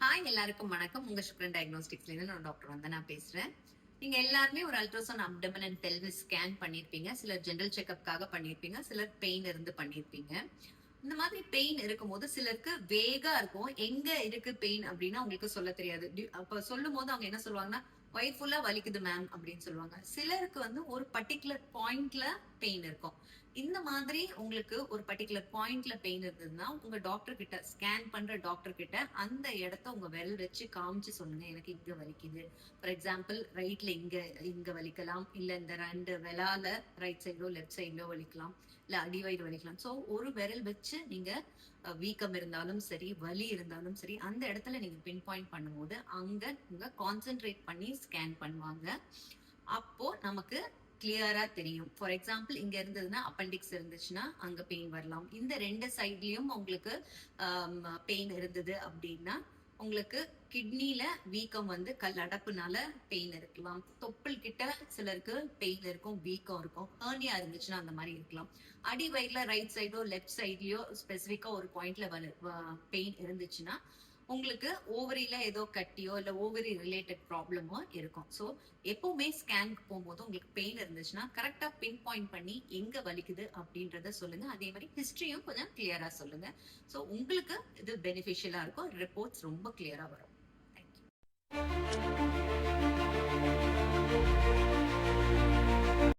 Hi எல்லாருக்கும் வணக்கம். உங்க சுக்ரன் டயக்னோஸ்டிக்ஸ்ல இருந்து நான் டாக்டர் வந்து நான் பேசுறேன். நீங்க எல்லாருமே ஒரு ultrasound abdomen and pelvis scan பண்ணிருப்பீங்க. சிலர் ஜெனரல் செக்அப்காக பண்ணிருப்பீங்க. சிலர் பெயின் இருந்து பண்ணிருப்பீங்க. இந்த மாதிரி பெயின் இருக்கும்போது சிலருக்கு வேகா இருக்கும். எங்க இருக்கு பெயின் அப்படின்னா உங்களுக்கு சொல்ல தெரியாது. அப்ப சொல்லும் போது அவங்க என்ன சொல்லுவாங்கன்னா வயிறு ஃபுல்லா வலிக்குது மேம் அப்படின்னு சொல்லுவாங்க. சிலருக்கு வந்து ஒரு பர்டிகுலர் பாயிண்ட்ல பெயின் இருக்கும். இந்த மாதிரி உங்களுக்கு ஒரு பர்டிகுலர் பாயிண்ட்ல பெயின் இருந்ததுன்னா உங்க டாக்டர் கிட்ட ஸ்கேன் பண்ற டாக்டர் கிட்ட அந்த இடத்த உங்க விரல் வச்சு காமிச்சு சொல்லுங்க எனக்கு இங்க வலிக்குது. ஃபார் எக்ஸாம்பிள் ரைட்ல இங்க இங்க வலிக்கலாம் இல்ல இந்த ரெண்டு விலால ரைட் சைடோ லெஃப்ட் சைடோ வலிக்கலாம் இல்ல அடிவயிறு வலிக்கலாம். சோ ஒரு விரல் வச்சு நீங்க வீக்கம் இருந்தாலும் சரி வலி இருந்தாலும் சரி அந்த இடத்துல நீங்க பின் பாயிண்ட் பண்ணும்போது அங்க உங்க கான்சென்ட்ரேட் பண்ணி ஸ்கேன் பண்ணுவாங்க. அப்போ நமக்கு கிளியரா தெரியும். ஃபார் எக்ஸாம்பிள் இங்க இருந்ததுன்னா அப்பெண்டிக்ஸ் இருந்துச்சுன்னா அங்க பெயின் வரலாம். இந்த ரெண்டு சைட்லயும் உங்களுக்கு பெயின் இருந்தது அப்படின்னா உங்களுக்கு கிட்னில வீக்கம் வந்து கல் அடப்புனால பெயின் இருக்கலாம். தொப்புள் கிட்ட சிலருக்கு பெயின் இருக்கும் வீக்கம் இருக்கும். ஹேர்னியா இருந்துச்சுன்னா அந்த மாதிரி இருக்கலாம். அடி வயிறுல ரைட் சைடோ லெஃப்ட் சைட்லயோ ஸ்பெசிஃபிக்கா ஒரு பாயிண்ட்ல பெயின் இருந்துச்சுன்னா உங்களுக்கு ஓவரியில ஏதோ கட்டியோ இல்ல ஓவரி ரிலேட்டட் ப்ராப்ளமோ இருக்கும். ஸோ எப்பவுமே ஸ்கேனுக்கு போகும்போது உங்களுக்கு பெயின் இருந்துச்சுன்னா கரெக்டா பின் பாயிண்ட் பண்ணி எங்க வலிக்குது அப்படின்றத சொல்லுங்க. அதே மாதிரி ஹிஸ்டரியும் கொஞ்சம் கிளியரா சொல்லுங்க. ஸோ உங்களுக்கு இது பெனிஃபிஷியலா இருக்கும். ரிப்போர்ட்ஸ் ரொம்ப கிளியரா வரும்.